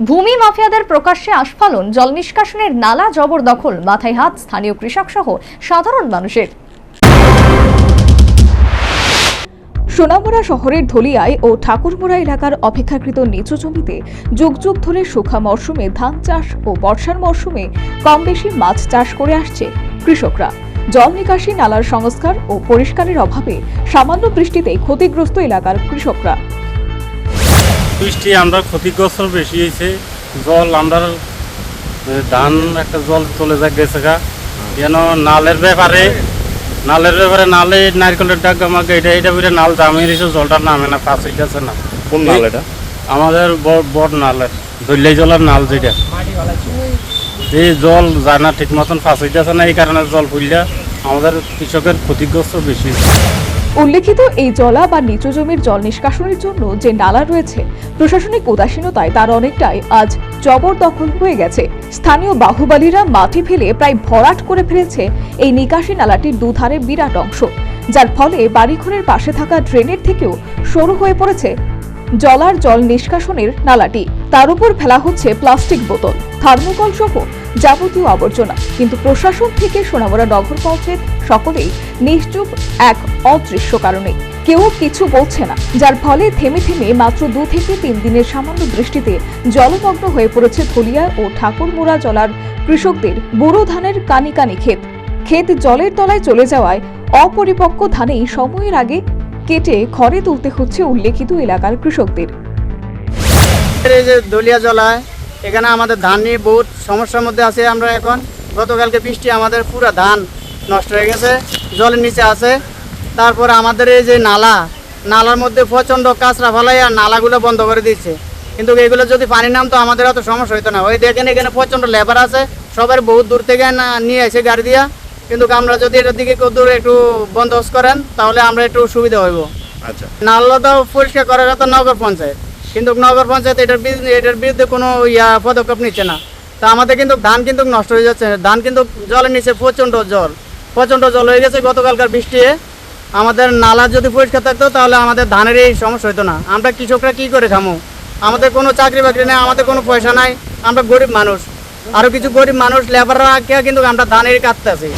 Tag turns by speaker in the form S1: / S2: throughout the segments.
S1: ভূমি মাফিয়াদের প্রকাশ্যে আস্ফালন, জল নিষ্কাশনের নালা জবরদখল, মাথায় হাত স্থানীয় কৃষক সহ সাধারণ মানুষের। সোনামুড়া শহরের ধলিয়ায় ও ঠাকুরমুড়া এলাকার অপেক্ষাকৃত নিচু জমিতে যুগ যুগ ধরে শুখা মরশুমে ধান চাষ ও বর্ষার মরশুমে কম বেশি মাছ চাষ করে আসছে কৃষকরা। জল নিকাশি, নালার সংস্কার ও পরিষ্কারের অভাবে সামান্য বৃষ্টিতে ক্ষতিগ্রস্ত এলাকার কৃষকরা।
S2: বৃষ্টি আমরা ক্ষতিগ্রস্ত বেশি হয়েছে। জল আমরা ধান একটা জল চলে যা গেছে গা। যেন নালের ব্যাপারে নালের ব্যাপারে নালে নারকেলের ডাক আমাকে এটা এটা বলে নাল দামে রয়েছে জলটা নামে না পাঁচ যাচ্ছে না।
S3: কোন নাল এটা?
S2: আমাদের বড় বড় নালের দল্যাই জলের নাল যেটা। এই জল যায় না ঠিক মতন ফাঁস যাচ্ছে না এই কারণে জল ফুললে আমাদের কৃষকের ক্ষতিগ্রস্ত বেশি
S1: উল্লেখিত এই জলা বা নিচু জমির জল নিষ্কাশনের জন্য যে নালা রয়েছে, প্রশাসনিক উদাসীনতায় তার অনেকটাই আজ জবরদখল হয়ে গেছে। স্থানীয় বাহুবালীরা মাটি ফেলে প্রায় ভরাট করে ফেলেছে এই নিকাশি নালাটির দুধারে বিরাট অংশ। যার ফলে বাড়িঘরের পাশে থাকা ড্রেনের থেকেও সরু হয়ে পড়েছে জলার জল নিষ্কাশনের নালাটি। তার উপর ফেলা হচ্ছে প্লাস্টিক বোতল। থার্মোকল সহ যাবতীয় আবর্জনা। কিন্তু প্রশাসন থেকে সোনামুড়া নগর পঞ্চায়েত সকলেই নিশ্চুপ এক অদৃশ্য কারণে। কেউ কিছু বলছে না, যার ফলে থেমে থেমে মাত্র দু থেকে তিন দিনের সামান্য বৃষ্টিতে জলমগ্ন হয়ে পড়েছে ধলিয়া ও ঠাকুরমুড়া জলার কৃষকদের বুড়ো ধানের কানি কানি ক্ষেত। ক্ষেত জলের তলায় চলে যাওয়ায় অপরিপক্ক ধানেই সময়ের আগে কেটে ঘরে তুলতে হচ্ছে উল্লেখিত এলাকার কৃষকদের।
S4: দলিয়া জলায় এখানে আমাদের ধান নিয়ে বহুত সমস্যার মধ্যে আছে আমরা এখন। গতকালকে বৃষ্টি আমাদের পুরো ধান নষ্ট হয়ে গেছে জলের নিচে আছে। তারপর আমাদের এই যে নালা নালার মধ্যে প্রচণ্ড কাঁচরা ফেলাই আর নালাগুলো বন্ধ করে দিচ্ছে কিন্তু এগুলো যদি পানি নামতো আমাদের অত সমস্যা হতো না। ওই দেখেন এখানে প্রচণ্ড লেবার আছে সবার বহুত দূর থেকে না নিয়ে এসে গাড়ি দিয়া। কিন্তু আমরা যদি এটার দিকে কেউ দূর একটু বন্দোবস্ত করেন তাহলে আমরা একটু সুবিধা হইব।
S3: আচ্ছা।
S4: নালা তো পরিষ্কার করার কথা নগর পঞ্চায়েত। কিন্তু নগর পঞ্চায়েত এটার এটার বিরুদ্ধে কোনো ইয়া পদক্ষেপ নিচ্ছে না। তা আমাদের কিন্তু ধান কিন্তু নষ্ট হয়ে যাচ্ছে। ধান কিন্তু জলের নিচে প্রচণ্ড জল। প্রচণ্ড জল হয়ে গেছে গতকালকার বৃষ্টি। আমাদের নালা যদি পরিষ্কার থাকতো তাহলে আমাদের ধানের এই সমস্যা হতো না। আমরা কৃষকরা কি করে খামো? আমাদের কোনো চাকরি বাকরি নেই, আমাদের কোনো পয়সা নাই। আমরা গরিব মানুষ। আরও কিছু গরিব মানুষ লেবাররা কিন্তু আমরা ধানের কাটতে আছি।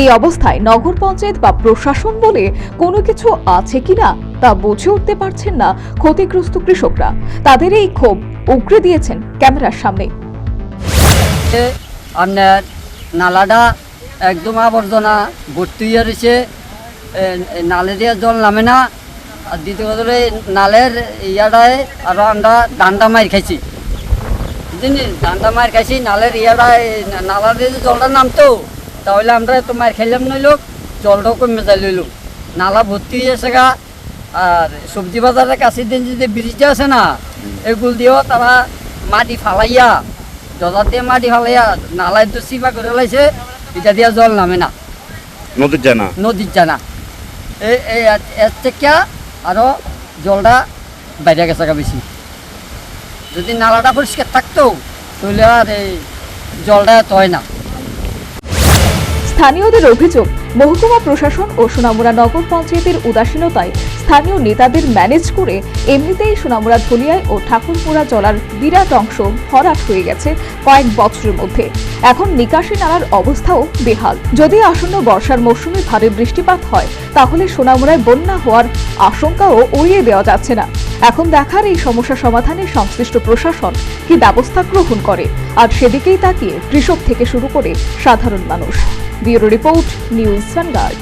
S1: এই অবস্থায় নগর পঞ্চায়েত বা প্রশাসন বলে কোনো কিছু আছে কিনা তা বুঝে উঠতে পারছেন না ক্ষতিগ্রস্ত কৃষকরা। তাদের এই ক্ষোভ উগরে দিয়েছেন ক্যামেরার সামনে।
S5: আপনার নালাটা একদম আবর্জনা ভর্তি হয়ে রয়েছে। নালে দিয়ে জল নামে না। আর দ্বিতীয় কথা হলো নালের ইয়াটায় আরও আমরা ডান্ডা মার খাইছি। বুঝলি ডান্ডা মার খাইছি, নালের ইয়াটায় নালা দিয়ে জলটা নামতো তাহলে আমরা এত মার খাইলাম নইল জলটাও কমে যাই লইল। নালা ভর্তি হয়ে গেছে গা। আর সবজি বাজারের কাছের দিন যে ব্রিজটা আছে না এগুলো দিয়েও তারা মাটি ফালাইয়া জলার দিয়ে মাটি ফালাইয়া নালায় তো চিপা করে লাইছে এটা দিয়ে জল নামে না।
S3: নদীর জানা?
S5: নদীর জানা। এই এই এর- থেকে আরও জলটা বাইরে গেছে গা বেশি। যদি নালাটা পরিষ্কার থাকতো তাহলে আর এই জলটা এত হয় না।
S1: স্থানীয়দের অভিযোগ, মহকুমা প্রশাসন ও সোনামুড়া নগর পঞ্চায়েতের উদাসীনতায় স্থানীয় নেতাদের ম্যানেজ করে এমনিতেই সোনামুড়া ধলিয়ায় ও ঠাকুরপুরা জলার বিরাট অংশ ভরাট হয়ে গেছে কয়েক বছরের মধ্যে। এখন নিকাশি নালার অবস্থাও বেহাল। যদি আসন্ন বর্ষার মৌসুমে ভারী বৃষ্টিপাত হয়, তাহলে সোনামুড়ায় বন্যা হওয়ার আশঙ্কাও উড়িয়ে দেওয়া যাচ্ছে না। এখন দেখার এই সমস্যা সমাধানে সংশ্লিষ্ট প্রশাসন কি ব্যবস্থা গ্রহণ করে? আর সেদিকেই তাকিয়ে কৃষক থেকে শুরু করে সাধারণ মানুষ। Bureau report news vanguard